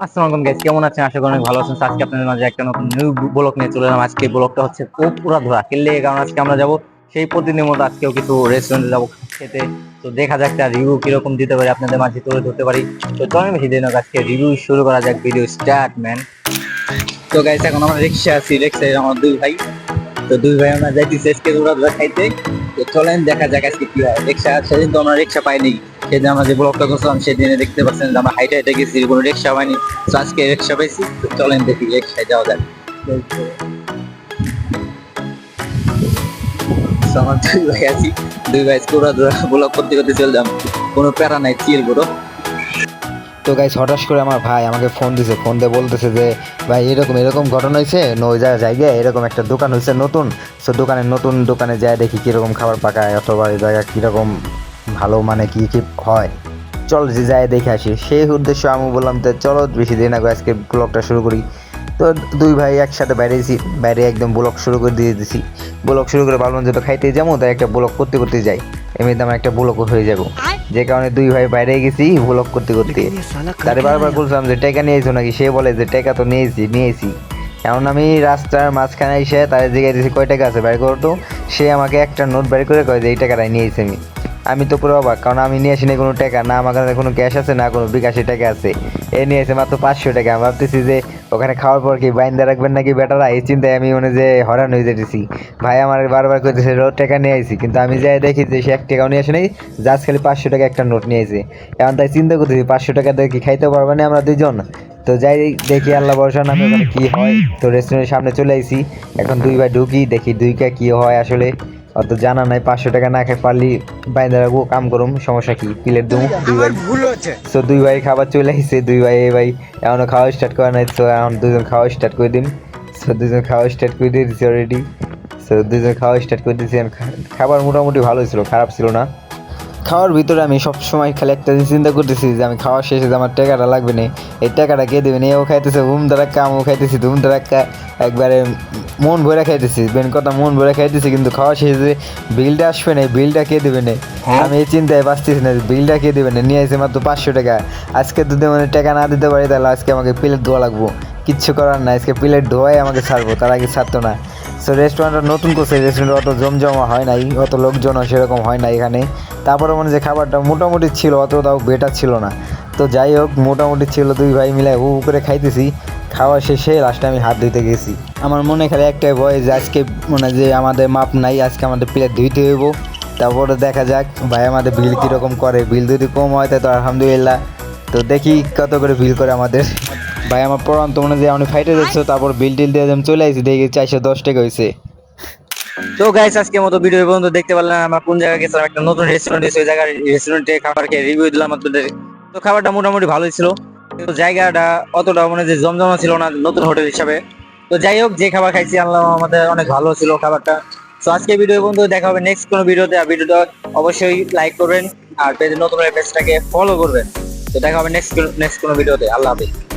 আসসালামু আলাইকুম গাইস কেমন আছেন? আশা করি অনেক ভালো আছেন। আজকে আপনাদের মাঝে একটা নতুন নিউ ব্লগ নিয়ে চলে এলাম। আজকে ব্লগটা হচ্ছে পুরা ধরা খেললে কারণ আজকে আমরা যাব সেই প্রতিদিনের মতো আজকেও কিছু রেস্টুরেন্টে যাব খেতে। তো দেখা যাক তার রিভিউ কীরকম দিতে পারি, আপনাদের মাঝে তুলে ধরতে পারি। তো চলেন বেশি দিন আজকে রিভিউ শুরু করা যাক ভিডিও স্টার্ট ম্যান তো গাইস এখন আমরা রিক্সা আছি, রিক্সায় আমার দুই ভাই। তো দুই ভাই আমরা যাইতেছি আজকে উড়া ধরা খাইতে। তো চলেন দেখা যাক আজকে কি হয়। রিক্সা সেদিন তো আমরা রিক্সা পাইনি। সেদিন আমরা যে ব্লগটা করছিলাম, সেদিনে দেখতে পাচ্ছেন যে আমরা হাইটে হাইটে গেছি, কোনো রিক্সা পাইনি। তো আজকে রিক্সা পাইছি চলেন দেখি রিক্সায় যাওয়া যাক। আমার দুই ভাই আছি, দুই ভাই পুরো ব্লগ করতে করতে চলে যাম। কোনো প্যারা নাই চিল বড় তো গাইস হঠাৎ করে আমার ভাই আমাকে ফোন দিছে ফোন দিয়ে বলতেছে যে, ভাই, এরকম এরকম ঘটনা হয়েছে জায়গা জায়গায় এরকম একটা দোকান হয়েছে নতুন সো দোকানে, নতুন দোকানে যায় দেখি কীরকম খাবার পাকায়, অথবা এই জায়গা কীরকম ভালো মানে কি কি হয়? চল যে যায় দেখে আসি। সেই উদ্দেশ্য আমি বললাম তো চলো বেশি দিন আগে আজকে ব্লগটা শুরু করি। তো দুই ভাই একসাথে বাইরে গেছি বাইরে একদম ব্লগ শুরু করে দিয়ে দিছি। ব্লগ শুরু করে ভাবলাম যে তো খাইতে যাব তাই একটা ব্লগ করতে করতে যাই। এমনিতে আমার একটা ব্লগ হয়ে যাব। যে কারণে দুই ভাই বাইরে গেছি ব্লগ করতে করতে। তারে বারবার বলছিলাম যে টেকা নিয়েছো নাকি? সে বলে যে টেকা তো নিয়েছি নিয়েছি। এমন আমি রাস্তার মাঝখানে এসে তার জিজ্ঞাসা দিয়েছি কয় টাকা আছে? বের করতো সে আমাকে একটা নোট বের করে কয় যে এই টাকাটাই নিয়েছি আমি। আমি তো পুরো অবাক, কারণ আমি নিয়ে আসিনি কোনো টাকা, না আমার কাছে কোনো ক্যাশ আছে, না কোনো বিকাশে টাকা আছে। এ নিয়ে নিয়েছে মাত্র পাঁচশো টাকা। আমি ভাবতেছি যে ওখানে খাওয়ার পর কি বাইন্দা রাখবেন নাকি বেটারা? এই চিন্তায় আমি মনে যে হরান হয়ে যেতেছি। ভাই আমার বারবার করতেছে রোড টাকা নিয়ে আইছি। কিন্তু আমি যাই দেখি যে সে এক টাকাও নিয়ে আসে নাই জাস্ট খালি পাঁচশো টাকা একটা নোট নিয়ে নিয়েছে এখন তাই চিন্তা করতেছি, পাঁচশো টাকা দিয়ে কি খাইতে পারব না আমরা দুইজন? তো যাই দেখি, আল্লাহ ভরসা নামে ওখানে কি হয়। তো রেস্টুরেন্টের সামনে চলে আইছি। এখন দুই ভাই ঢুকি, দেখি দুইকা কি হয় আসলে। অত জানা নাই পাঁচশো টাকা না খাই পারলি বাইন্দা রাখব কাম করুম সমস্যা কি? প্লেট দেবো দুই ভাই তো দুই ভাই খাবার চলে আসছে দুই ভাই এই ভাই এখনও খাওয়া স্টার্ট করা নাই তো এখন দুজন খাওয়া স্টার্ট করে দিন সো দুজন খাওয়া স্টার্ট করে দিয়ে দিচ্ছি অলরেডি সো দুজন খাওয়া স্টার্ট করে দিয়েছি খাবার মোটামুটি ভালো ছিল খারাপ ছিল না। খাওয়ার ভিতরে আমি সব সময় খালি একটা জিনিস চিন্তা করতেছি যে আমি খাওয়া শেষে যে আমার টাকাটা লাগবে না এই টাকাটা কে দেবে না? ও খাইতেছে হুম দাঁড়াক্কা আমিও খাইতেছি ধুম দাঁড়াক্কা একবারে মন ভরে খাইতেছি বেন কথা মন ভরে খাইতেছি কিন্তু খাওয়া শেষে যে বিলটা আসবে না বিলটা কে দেবে না? আমি এই চিন্তায় বাঁচতেছি না বিলটা কে দেবে না? নিয়ে আসে মাত্র পাঁচশো টাকা। আজকে যদি মানে টাকা না দিতে পারি তাহলে আজকে আমাকে প্লেট ধোয়া লাগবো। কিচ্ছু করার না আজকে প্লেট ধোয়াই আমাকে ছাড়বো তার আগে ছাড়তো না। সো রেস্টুরেন্টটা নতুন করছে রেস্টুরেন্ট অত জমজমা হয় নাই, অত লোকজনও সেরকম হয় না এখানে। তারপরে মনে যে খাবারটা মোটামুটি ছিল, অত তাও বেটার ছিল না। তো যাই হোক, মোটামুটি ছিল, দুই ভাই মিলে হু করে খাইতেছি। খাওয়া শেষে লাস্টে আমি হাত ধুইতে গেছি। আমার মনে খালি একটাই ভয় যে আজকে মনে যে আমাদের মাপ নাই, আজকে আমাদের প্লেট ধুইতে হইব। তারপরে দেখা যাক, ভাই আমাদের বিল কীরকম করে। বিল যদি কম হয় তাই তো আলহামদুলিল্লাহ। তো দেখি কত করে বিল করে আমাদের। ভাই আমার পড়ান্ত মনে যে আমি ফাইটে যাচ্ছ তারপর বিল টিল দিয়ে আমি চলে আসি দেখি চারশো দশ টাকা হয়েছে তো গাইস আজকে মতো ভিডিও পর্যন্ত দেখতে পারলাম আমরা কোন জায়গায় গেছিলাম একটা নতুন রেস্টুরেন্ট এসে ওই জায়গার রেস্টুরেন্টে খাবার খেয়ে রিভিউ দিলাম আপনাদের। তো খাবারটা মোটামুটি ভালোই ছিল কিন্তু জায়গাটা অতটা মানে যে জমজমা ছিল না নতুন হোটেল হিসাবে। তো যাই হোক যে খাবার খাইছি আনলাম আমাদের অনেক ভালো ছিল খাবারটা। তো আজকে ভিডিও পর্যন্ত দেখা হবে নেক্সট কোনো ভিডিওতে আর ভিডিওটা অবশ্যই লাইক করবেন আর পেজে নতুন পেজটাকে ফলো করবেন। তো দেখা হবে নেক্সট নেক্সট কোনো ভিডিওতে আল্লাহ হাফিজ।